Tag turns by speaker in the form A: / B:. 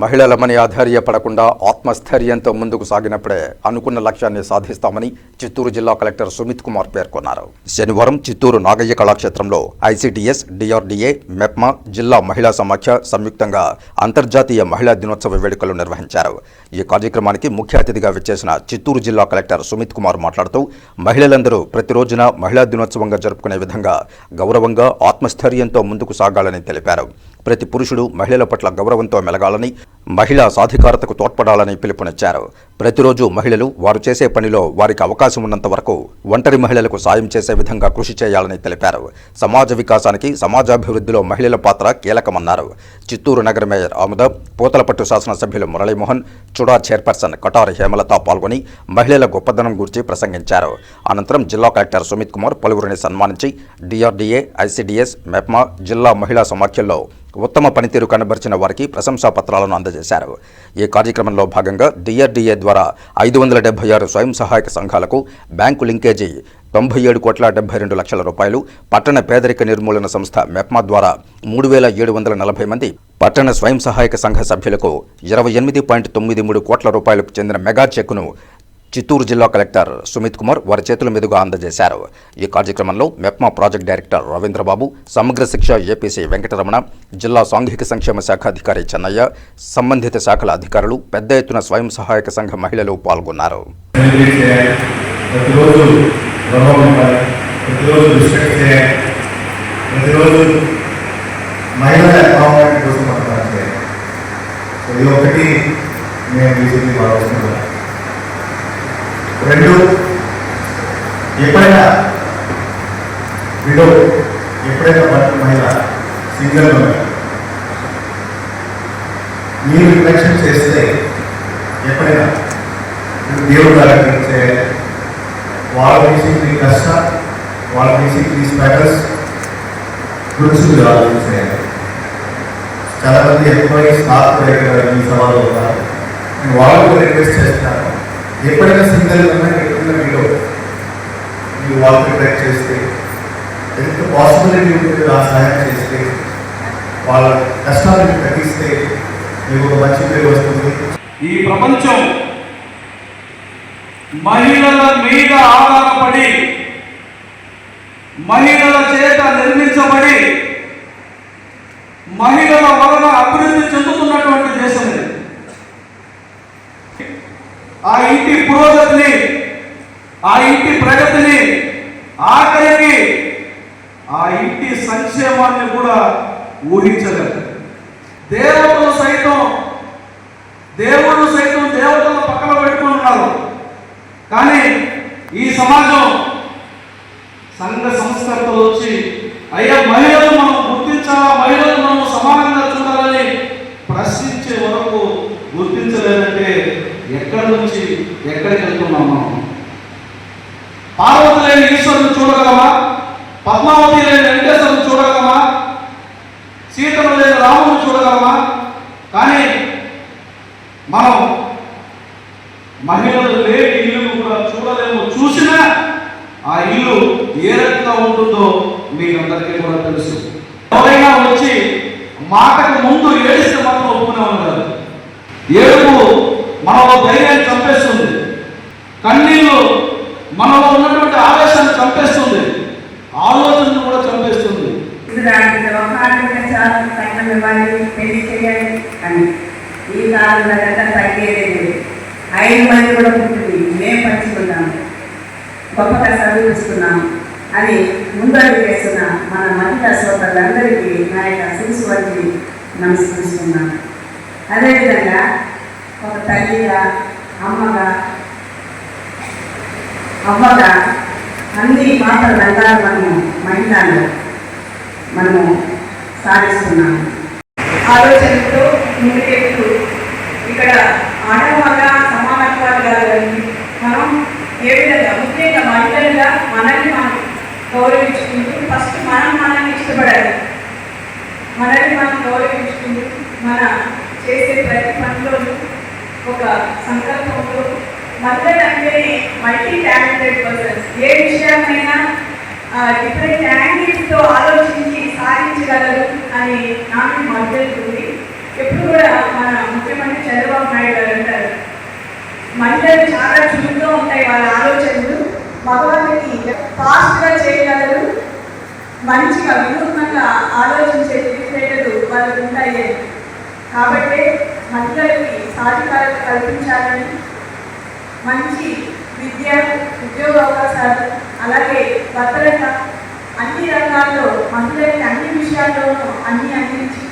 A: మహిళలమని ఆధార్యపడకుండా ఆత్మస్థైర్యంతో ముందుకు సాగినప్పుడే అనుకున్న లక్ష్యాన్ని సాధిస్తామని చిత్తూరు జిల్లా కలెక్టర్ సుమిత్ కుమార్ పేర్కొన్నారు. శనివారం చిత్తూరు నాగయ్య కళాక్షేత్రంలో ఐసిడిఎస్ డిఆర్డీఏ మెప్మా జిల్లా మహిళా సమాఖ్య సంయుక్తంగా అంతర్జాతీయ మహిళా దినోత్సవ వేడుకలు నిర్వహించారు. ఈ కార్యక్రమానికి ముఖ్య అతిథిగా విచ్చేసిన చిత్తూరు జిల్లా కలెక్టర్ సుమిత్ కుమార్ మాట్లాడుతూ మహిళలందరూ ప్రతిరోజున మహిళా దినోత్సవంగా జరుపుకునే విధంగా గౌరవంగా ఆత్మస్థైర్యంతో ముందుకు సాగాలని తెలిపారు. ప్రతి పురుషుడు మహిళల పట్ల గౌరవంతో మెలగాలని మహిళా సాధికారతకు తోడ్పడాలని పిలుపునిచ్చారు. ప్రతిరోజు మహిళలు వారు చేసే పనిలో వారికి అవకాశం ఉన్నంత వరకు ఒంటరి మహిళలకు సాయం చేసే విధంగా కృషి చేయాలని తెలిపారు. సమాజ వికాసానికి సమాజాభివృద్ధిలో మహిళల పాత్ర కీలకమన్నారు. చిత్తూరు నగర మేయర్ ఆముద పూతలపట్టు శాసనసభ్యులు మురళీమోహన్ చుడా చైర్పర్సన్ కటారి హేమలత పాల్గొని మహిళల గొప్పదనం గురించి ప్రసంగించారు. అనంతరం జిల్లా కలెక్టర్ సుమిత్ కుమార్ పలువురిని సన్మానించి డిఆర్డీఏ ఐసీడీఎస్ మెప్మా జిల్లా మహిళా సమాఖ్యల్లో ఉత్తమ పనితీరు కనబరిచిన వారికి ప్రశంసా పత్రాలను అందజేశారు. ఈ కార్యక్రమంలో భాగంగా డిఆర్డీఏ ద్వారా ఐదు వందల డెబ్బై ఆరు స్వయం సహాయక సంఘాలకు బ్యాంకు లింకేజీ తొంభై ఏడు కోట్ల డెబ్బై రెండు లక్షల రూపాయలు పట్టణ పేదరిక నిర్మూలన సంస్థ మెప్మా ద్వారా మూడు వేల ఏడు వందల నలభై మంది పట్టణ స్వయం సహాయక సంఘ సభ్యులకు ఇరవై ఎనిమిది పాయింట్ తొమ్మిది మూడు కోట్ల రూపాయలకు చెందిన మెగా చెక్ను చిత్తూరు జిల్లా కలెక్టర్ సుమిత్ కుమార్ వారి చేతుల మీదుగా అందజేశారు. ఈ కార్యక్రమంలో మెప్మా ప్రాజెక్ట్ డైరెక్టర్ రవీంద్రబాబు సమగ్ర శిక్ష ఏపీసీ వెంకటరమణ జిల్లా సాంఘిక సంక్షేమ శాఖ అధికారి చెన్నయ్య సంబంధిత శాఖల అధికారులు పెద్ద ఎత్తున స్వయం సహాయక సంఘ మహిళలు పాల్గొన్నారు.
B: ఒకటి రెండు. ఎప్పుడైనా విడో ఎప్పుడైనా బట్ మహిళ సింగిల్ మహిళ మీరు రిఫ్లెక్షన్ చేస్తే ఎప్పుడైనా మీరు దేవుడు అలంకరించే వాళ్ళ వాళ్ళ బేసిక్లీ కష్ట వాళ్ళ బేసిక్లీ స్పెటర్స్ గురించి మీరు ఆలోచించేయాలి చాలామంది ఎక్కువ ఎంప్లాయీస్ ఈ సవాళ్ళు ఉన్నారు నేను వాళ్ళకు రిక్వెస్ట్ చేస్తున్నాను ఎప్పుడైనా సింగల్ ఉన్నా ఎప్పుడైనా మీలో మీరు వాళ్ళకి ట్రాక్ చేస్తే ఎంత పాసిబిలిటీ ఉంటుంది ఆ సహాయం చేస్తే వాళ్ళ కష్టాలను తగ్గిస్తే మీకు ఒక మంచి పేరు వస్తుంది.
C: ఈ ప్రపంచం మహిళల మీద ఆధారపడి మహిళల చేత నిర్మించబడి మహిళల వలన అభివృద్ధి చెందుతున్నటువంటి దేశం ఇది ఆ ఇంటి పురోగతిని ఆ ఇంటి ప్రగతిని ఆఖరికి ఆ ఇంటి సంక్షేమాన్ని కూడా ఊహించలేదు. దేవతలు సైతం దేవుడు సైతం దేవతల పక్కన పెట్టుకుని ఉన్నారు. కానీ ఈ సమాజం సంఘ సంస్కర్తలు వచ్చి అయ్యా మహిళలు మనం గుర్తించాలా? మహిళలు మనం సమానంగా చూడాలని ప్రశ్నించే వరకు గుర్తించలేదంటే ఎక్కడి నుంచి ఎక్కడికి వెళ్తున్నాం మనం? పార్వతి లేని ఈశ్వరుని చూడగలమా? పద్మావతి లేని వెంకటేశ్వరుని చూడగలమా? సీతను లేని రాముని చూడగలమా? కానీ మనం మహిళలు లేని ఇల్లు కూడా చూడలేము. చూసినా ఆ ఇల్లు ఏ రకంగా ఉంటుందో మీకందరికీ కూడా తెలుసు. ఎవరైనా వచ్చి మాటకు ముందు ఏడిస్తే మాత్రం ఒప్పుకునేవాళ్ళు కాదు. ఏడుపు మనలో ధైర్యాన్ని చంపేస్తుంది. కన్నీళ్ళు మనలో ఉన్నటువంటి ఆవేశాన్ని చంపేస్తుంది. ఆలోచనను కూడా చంపేస్తుంది.
D: ఇది దానికి వ్యవహారం చాలా కట్నం ఇవ్వాలి పెళ్ళి చేయాలి అని. ఈ కాలంలో కదా తగ్గేదే ఐదు మంది కూడా పుట్టింది. మేము పంచుకున్నాము గొప్పగా చదివిస్తున్నాము అని ముందడుగు వేస్తున్న మన మహిళా సోదరులందరికీ నా యొక్క శిశు వచ్చి నమస్కరిస్తున్నాను అదేవిధంగా ఒక తల్లిగా అమ్మగా అమ్మగా అన్ని పాత్ర రంగాలు మనము మహిళలు మనము సాధిస్తున్నాము. ఆలోచనతో ముందుకెళ్తూ ఇక్కడ ఆడవాళ్ళ సమానత్వాలు కాదని మనం ఏ విధంగా ముఖ్యంగా మహిళలుగా మనల్ని మనం గౌరవించుకుంటూ ఫస్ట్ మనం మనల్ని ఇష్టపడాలి. మనల్ని మనం గౌరవించుకుంటూ మన చేసే ప్రతి పనిలోనూ ఒక సంకల్పంతో మదర్ అంటే మల్టీ టాలెంటెడ్ పర్సన్స్ ఏ విషయాన్నైనా డిఫరెంట్ యాంగిల్స్తో ఆలోచించి సాధించగలరు అని నాకు మొదలుతుంది ఎప్పుడు కూడా మన ముఖ్యమంత్రి చంద్రబాబు నాయుడు గారు అంటారు మహిళలు చాలా చురుగ్గా ఉంటాయి వాళ్ళ ఆలోచనలు.
E: మగవాళ్ళకి ఫాస్ట్గా చేయగలరు మంచిగా వినూత్నంగా ఆలోచించే తెలివితేటలు వాళ్ళకు ఉంటాయి కాబట్టి మహిళలకి సాధికారత కల్పించాలని మంచి విద్య ఉద్యోగ అవకాశాలు అలాగే భద్రత అన్ని రంగాల్లో మహిళలకి అన్ని విషయాల్లోనూ అన్ని అందించి